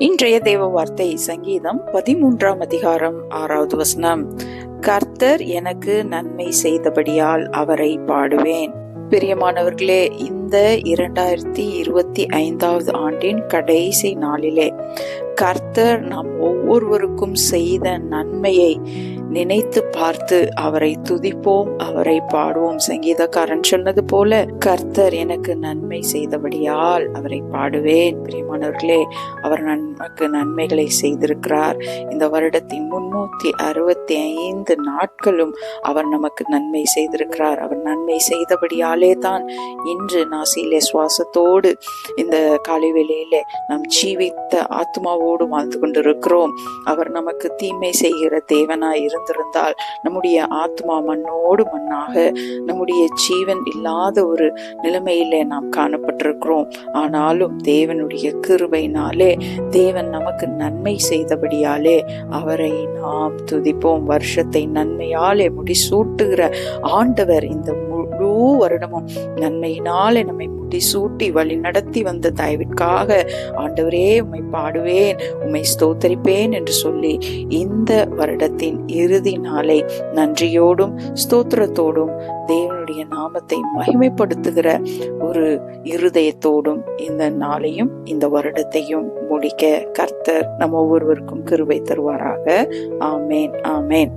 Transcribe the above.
இன்றைய தேவ வார்த்தை சங்கீதம் பதிமூன்றாம் அதிகாரம் ஆறாவது வசனம். கர்த்தர் எனக்கு நன்மை செய்தபடியால் அவரை பாடுவேன். பிரியமானவர்களே இந்த இரண்டாயிரத்தி இருபத்தி ஐந்தாவது ஆண்டின் கடைசி நாளிலே கர்த்தர் நாம் ஒவ்வொருவருக்கும் செய்த நன்மையை நினைத்து பார்த்து அவரை துதிப்போம் அவரை பாடுவோம். சங்கீதக்காரன் சொன்னது போல கர்த்தர் எனக்கு நன்மை செய்தபடியால் அவரை பாடுவேன். பிரியமானவர்களே அவர் நமக்கு நன்மைகளை செய்திருக்கிறார். இந்த வருடத்தின் முன்னூத்தி அறுபத்தி ஐந்து நாட்களும் அவர் நமக்கு நன்மை செய்திருக்கிறார். அவர் நன்மை செய்தபடியாலே தான் இன்று நாசியிலே சுவாசத்தோடு இந்த காலை வேளையிலே நாம் ஜீவித்த ஆத்மாவோடு வாழ்ந்து கொண்டிருக்கிறோம். அவர் நமக்கு தீமை செய்கிற தேவனாய் இருந்திருந்தால் நம்முடைய ஆத்மா மண்ணோடு மண்ணாக நம்முடைய ஜீவன் இல்லாத ஒரு நிலைமையிலே நாம் காணப்பட்டிருக்கிறோம். ஆனாலும் தேவனுடைய கிருபையினாலே தேவன் நமக்கு நன்மை செய்தபடியாலே அவரை நாம் துதிப்போம். வருஷத்தை நன்மையாலே முடிசூட்டுகிற ஆண்டவர் இந்த முழு வருடமும் நன்மையினாலே நம்மை முடிசூட்டி வழி நடத்தி வந்த தயவிற்காக ஆண்டவரே உம்மை பாடுவேன் உம்மை ஸ்தோத்தரிப்பேன் என்று சொல்லி இந்த வருடத்தின் இறுதி நாளை நன்றியோடும் ஸ்தோத்திரத்தோடும் தேவனுடைய நாமத்தை மகிமைப்படுத்துகிற ஒரு இருதயத்தோடும் இந்த நாளையும் இந்த வருடத்தையும் முடிக்க கர்த்தர் நம்ம ஒவ்வொருவருக்கும் கிருவை தருவாராக. ஆமேன் ஆமேன்.